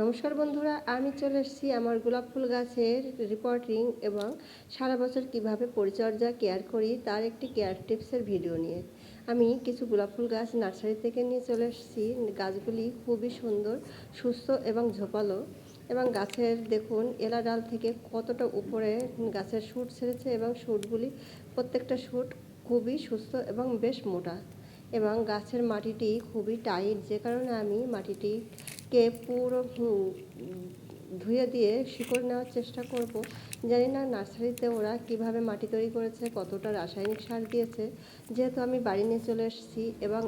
নমস্কার বন্ধুরা, আমি চলে এসেছি আমার গোলাপ ফুল গাছের রিপোর্টিং এবং সারা বছর কীভাবে পরিচর্যা কেয়ার করি তার একটি কেয়ার টিপসের ভিডিও নিয়ে। আমি কিছু গোলাপ ফুল গাছ নার্সারি থেকে নিয়ে চলে এসেছি। গাছগুলি খুবই সুন্দর, সুস্থ এবং ঝোপালো এবং গাছের দেখুন, এলা ডাল থেকে কতটা উপরে গাছের শ্যুট ছেড়েছে এবং শ্যুটগুলি প্রত্যেকটা শ্যুট খুবই সুস্থ এবং বেশ মোটা। এবং গাছের মাটিটি খুবই টাইট, যে কারণে আমি মাটিটিকে পুরো ধুয়ে দিয়ে শিকড় নেওয়ার চেষ্টা করব জানি না নার্সারিতে ওরা কীভাবে মাটি তৈরি করেছে, কতটা রাসায়নিক সার দিয়েছে যেহেতু আমি বাড়ি নিয়ে চলে এসেছি এবং,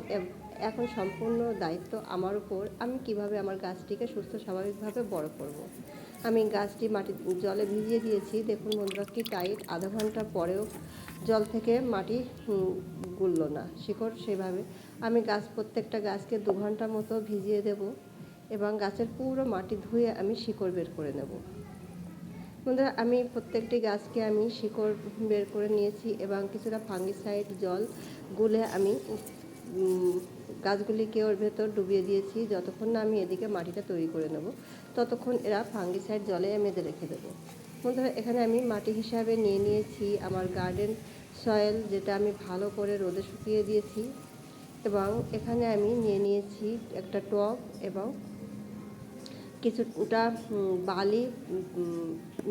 এখন সম্পূর্ণ দায়িত্ব আমার উপর, আমি কীভাবে আমার গাছটিকে সুস্থ স্বাভাবিকভাবে বড় করব। আমি গাছটি মাটি, জলে ভিজিয়ে দিয়েছি। দেখুন বন্ধুরা, কি টাইট আধা ঘণ্টা পরেও জল থেকে মাটি গুলল না। শিকড় সেভাবে। আমি গাছ, প্রত্যেকটা গাছকে দু ঘণ্টা মতো ভিজিয়ে দেব এবং গাছের পুরো মাটি ধুয়ে আমি শিকড় বের করে নেব। বন্ধুরা, আমি প্রত্যেকটি গাছকে আমি শিকড় বের করে নিয়েছি এবং কিছুটা ফাঙ্গিসাইড জল গুলে আমি গাছগুলিকে ওর ভেতর ডুবিয়ে দিয়েছি। যতক্ষণ না আমি এদিকে মাটিটা তৈরি করে নেব, ততক্ষণ এরা ফাঙ্গিসাইড জলে এদের রেখে দেবো। বন্ধুরা, এখানে আমি মাটি হিসাবে নিয়ে নিয়েছি। আমার গার্ডেন সয়েল যেটা আমি ভালো করে রোদে শুকিয়ে দিয়েছি এবং এখানে আমি নিয়ে নিয়েছি একটা টব এবং কিছুটা বালি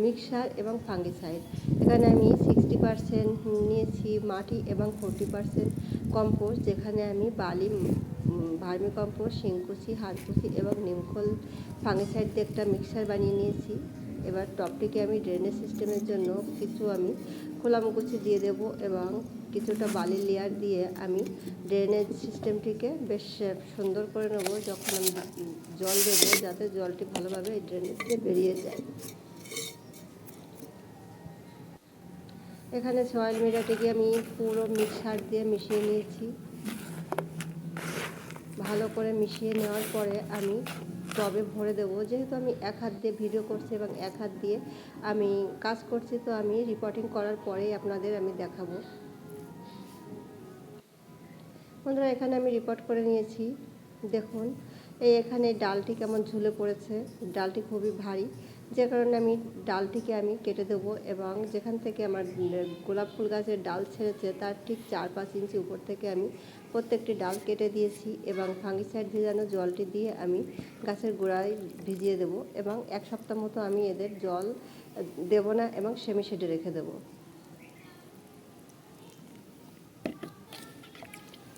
মিক্সার এবং ফাঙ্গিসাইড। এখানে আমি সিক্সটি পারসেন্ট নিয়েছি মাটি এবং ফোরটি পারসেন্ট কম্পোস্ট যেখানে আমি বালি ভার্মি কম্পোস্ট শিংকুচি হাড়কুচি এবং নিমখোল ফাঙ্গিসাইড দিয়ে একটা মিক্সার বানিয়ে নিয়েছি। এবার টপটিকে আমি ড্রেনেজ সিস্টেমের জন্য কিছু আমি খোলামকুচি দিয়ে দেব এবং কিছুটা বালির লেয়ার দিয়ে আমি ড্রেনেজ সিস্টেমটিকে বেশ সুন্দর করে নেব। যখন আমি জল দেবো, যাতে জলটি ভালোভাবে এই ড্রেনেজ বেরিয়ে যায়। এখানে সয়েল মিডিয়াটিকে আমি পুরো মিক্সার দিয়ে মিশিয়ে নিয়েছি। ভালো করে মিশিয়ে নেওয়ার পরে আমি টবে ভরে দেবো। যেহেতু আমি এক হাত দিয়ে ভিডিও করছি এবং এক হাত দিয়ে আমি কাজ করছি, তো আমি রিপোর্টিং করার পরেই আপনাদের আমি দেখাবো। বন্ধুরা, এখানে আমি রিপোর্ট করে নিয়েছি। দেখুন, এই এখানে ডালটি কেমন ঝুলে পড়েছে। ডালটি খুবই ভারী। যে কারণে আমি ডালটিকে আমি কেটে দেবো এবং যেখান থেকে আমার গোলাপ ফুল গাছের ডাল ছেড়েছে তার ঠিক চার পাঁচ ইঞ্চি উপর থেকে আমি প্রত্যেকটি ডাল কেটে দিয়েছি এবং ফাঙ্গিসাইড ভিজানো জলটি দিয়ে আমি গাছের গোড়ায় ভিজিয়ে দেবো এবং এক সপ্তাহ মতো আমি এদের জল দেব না এবং সেমি শেডে রেখে দেবো।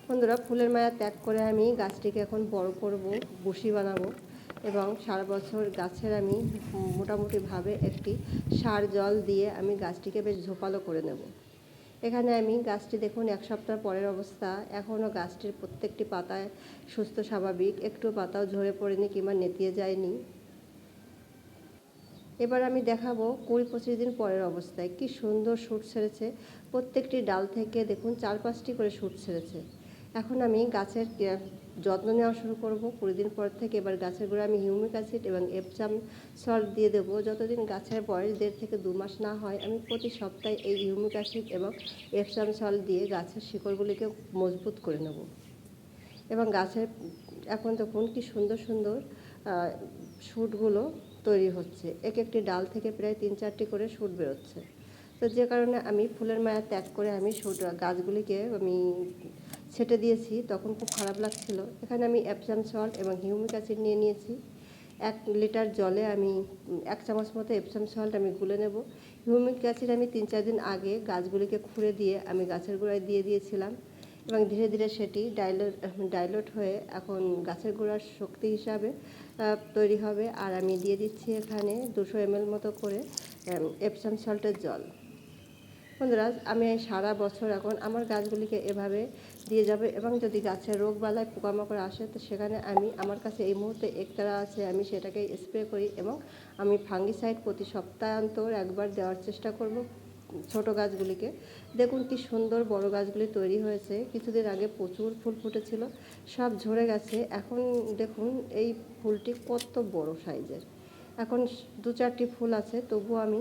বন্ধুরা, ফুলের মায়া ত্যাগ করে আমি গাছটিকে এখন বড় করব, বসি বানাবো। এবং সারা বছর গাছের আমি মোটামুটিভাবে একটি সার জল দিয়ে আমি গাছটিকে বেশ ঝোপালো করে নেব। এখানে আমি গাছটি দেখুন, এক সপ্তাহ পরের অবস্থা। এখনও গাছটির প্রত্যেকটি পাতায় সুস্থ স্বাভাবিক। একটু পাতাও ঝরে পড়েনি কিংবা নেতিয়ে যায়নি। এবার আমি দেখাবো কুড়ি পঁচিশ দিন পরের অবস্থায়। কি সুন্দর শ্যুট ছেড়েছে। প্রত্যেকটি ডাল থেকে দেখুন, চার পাঁচটি করে শ্যুট ছেড়েছে। এখন আমি গাছের যত্ন নেওয়া শুরু করব। কুড়ি দিন পর থেকে এবার গাছের গোড়া আমি হিউমিক অ্যাসিড এবং এপচাম সল্ট দিয়ে দেবো। যতদিন গাছের বয়স দেড় থেকে দু মাস না হয়, আমি প্রতি সপ্তাহে এই হিউমিক অ্যাসিড এবং এপচাম সল্ট দিয়ে গাছের শিকড়গুলিকে মজবুত করে নেব। এবং গাছের, এখন দেখুন কি সুন্দর সুন্দর শ্যুটগুলো তৈরি হচ্ছে। এক একটি ডাল থেকে প্রায় তিন চারটি করে শ্যুট বেরোচ্ছে। তো যে কারণে আমি ফুলের মায়া ত্যাগ করে আমি গাছগুলিকে আমি ছেটে দিয়েছি, তখন খুব খারাপ লাগছিল। এখানে আমি অ্যাপসাম সল্ট এবং হিউমিক অ্যাসিড নিয়ে নিয়েছি। এক লিটার জলে আমি, এক চামচ মতো এপসাম সল্ট আমি গুলে নেব। হিউমিক অ্যাসিড আমি তিন চার দিন আগে গাছগুলিকে খুঁড়ে দিয়ে আমি গাছের গোড়ায় দিয়ে দিয়েছিলাম এবং ধীরে ধীরে সেটি ডাইলোট ডাইলোট হয়ে এখন গাছের গোড়ার শক্তি হিসাবে তৈরি হবে। আর আমি দিয়ে দিচ্ছি এখানে দুশো এমএল মতো করে এপসাম সল্টের জল। বন্ধুরা, আমি সারা বছর এখন আমার গাছগুলিকে এভাবে দিয়ে যাবে এবং যদি গাছের রোগ বালায় পোকামাকড় আসে, তো সেখানে আমি আমার কাছে এই মুহূর্তে একতারা আছে, আমি সেটাকে স্প্রে করি এবং আমি ফাঙ্গিসাইড প্রতি সপ্তাহান্তর একবার দেওয়ার চেষ্টা করব ছোট গাছগুলিকে। দেখুন কি সুন্দর বড় গাছগুলি তৈরি হয়েছে। কিছুদিন আগে প্রচুর ফুল ফুটেছিল, সব ঝরে গেছে। এখন দেখুন এই ফুলটি কত বড় সাইজের। এখন দু চারটি ফুল আছে তবু আমি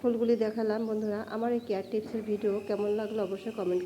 ফুলগুলি দেখালাম। বন্ধুরা আমার এই কেয়ার টিপসের ভিডিও কেমন লাগল অবশ্যই কমেন্ট